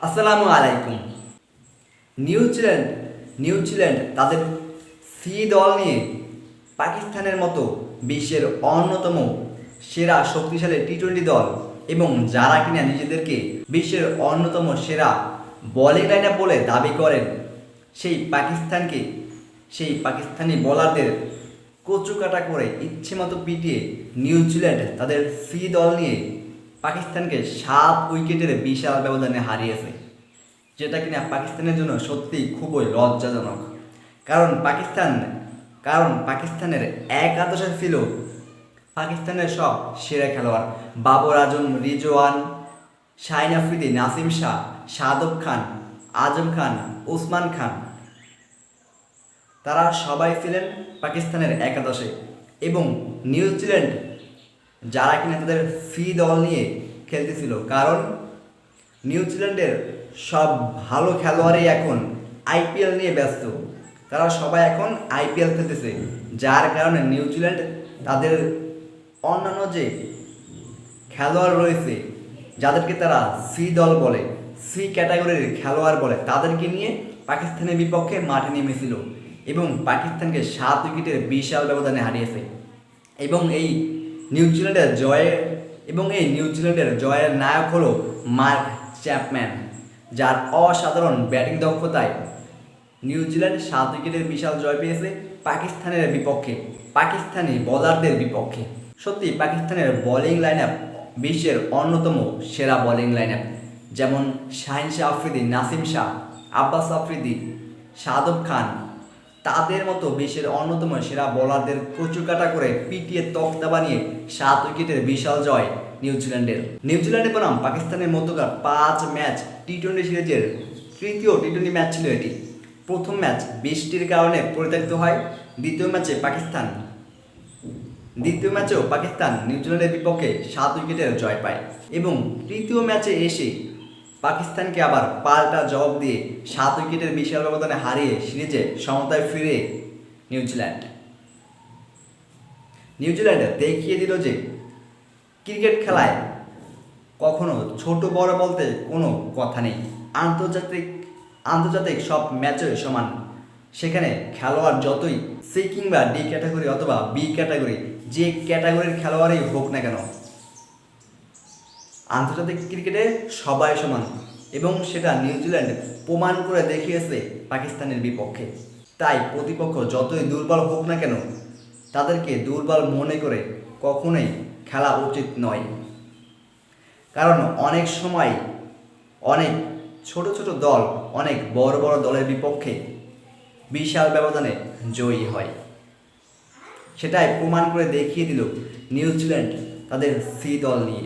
আসসালামু আলাইকুম। New Zealand New Zealand তাদের সি দল নিয়ে পাকিস্তানের মতো বিশ্বের অন্যতম সেরা শক্তিশালী টি টোয়েন্টি দল এবং যারা কিনা নিজেদেরকে বিশ্বের অন্যতম সেরা বোলিং লাইনে বলে দাবি করেন, সেই পাকিস্তানকে, সেই পাকিস্তানি বোলারদের কচুকাটা করে ইচ্ছে মতো পিটিয়ে নিউজিল্যান্ড তাদের সি দল নিয়ে পাকিস্তানকে সাত উইকেটের বিশাল ব্যবধানে হারিয়েছে, যেটা কিনা পাকিস্তানের জন্য সত্যি খুবই লজ্জাজনক। কারণ পাকিস্তান, কারণ পাকিস্তানের একাদশে ছিল পাকিস্তানের সব সেরা খেলোয়াড়। বাবর আজম, রিজওয়ান, শাহিন আফ্রিদি, নাসিম শাহ শাহাদব খান, আজম খান, ওসমান খান, তারা সবাই ছিলেন পাকিস্তানের একাদশে এবং নিউজিল্যান্ড যারা কিনা তাদের ফি দল নিয়ে খেলতেছিল। কারণ নিউজিল্যান্ডের সব ভালো খেলোয়াড়ই এখন আইপিএল নিয়ে ব্যস্ত। তারা সবাই এখন আইপিএল খেলতেছে। যার কারণে নিউজিল্যান্ড তাদের অন্যান্য যে খেলোয়াড় রয়েছে, যাদেরকে তারা সি দল বলে, সি ক্যাটাগরির খেলোয়াড় বলে, তাদেরকে নিয়ে পাকিস্তানের বিপক্ষে মাঠে নেমেছিল এবং পাকিস্তানকে সাত উইকেটের বিশাল ব্যবধানে হারিয়েছে। এবং এই নিউজিল্যান্ডের জয়ের এবং এই নিউজিল্যান্ডের জয়ের নায়ক হল মার্ক চ্যাপম্যান যার অসাধারণ ব্যাটিং দক্ষতায় নিউজিল্যান্ড সাত উইকেটের বিশাল জয় পেয়েছে পাকিস্তানের বিপক্ষে, পাকিস্তানি বলারদের বিপক্ষে। সত্যি, পাকিস্তানের বোলিং লাইন আপ বিশ্বের অন্যতম সেরা বোলিং লাইন আপ যেমন শাহিন শাহ আফ্রিদি, নাসিম শাহ, আব্বাস আফ্রিদি শাহাদব খান তাদের মতো বিশ্বের অন্যতম সেরা বোলারদের কচুকাটা করে পিটিয়ে তক্তা বানিয়ে সাত উইকেটের বিশাল জয় নিউজিল্যান্ডের। নিউজিল্যান্ডে বনাম পাকিস্তানের মধ্যকার পাঁচ ম্যাচ টি টোয়েন্টি সিরিজের তৃতীয় টি টোয়েন্টি ম্যাচ ছিল এটি। প্রথম ম্যাচ বৃষ্টির কারণে পরিত্যক্ত হয়, দ্বিতীয় ম্যাচে পাকিস্তান। দ্বিতীয় ম্যাচেও পাকিস্তান নিউজিল্যান্ডের বিপক্ষে সাত উইকেটের জয় পায় এবং তৃতীয় ম্যাচে এসে পাকিস্তানকে আবার পাল্টা জবাব দিয়ে সাত উইকেটের বিশাল ব্যবধানে হারিয়ে সিরিজে সমতায় ফিরে নিউজিল্যান্ড নিউজিল্যান্ড দেখিয়ে দিল যে ক্রিকেট খেলায় কখনো ছোট বড় বলতে কোনো কথা নেই। আন্তর্জাতিক আন্তর্জাতিক সব ম্যাচই সমান। সেখানে খেলোয়াড় যতই সি কিংবা ডি ক্যাটাগরি অথবা বি ক্যাটাগরি, যে ক্যাটাগরির খেলোয়াড়ই হোক না কেন আন্তর্জাতিক ক্রিকেটে সবাই সমান এবং সেটা নিউজিল্যান্ড প্রমাণ করে দেখিয়েছে পাকিস্তানের বিপক্ষে। তাই প্রতিপক্ষ যতই দুর্বল হোক না কেন, তাদেরকে দুর্বল মনে করে কখনোই খেলা উচিত নয়। কারণ অনেক সময় অনেক ছোট ছোট দল অনেক বড় বড় দলের বিপক্ষে বিশাল ব্যবধানে জয়ী হয়। সেটাই প্রমাণ করে দেখিয়ে দিল নিউজিল্যান্ড তাদের সি দল নিয়ে।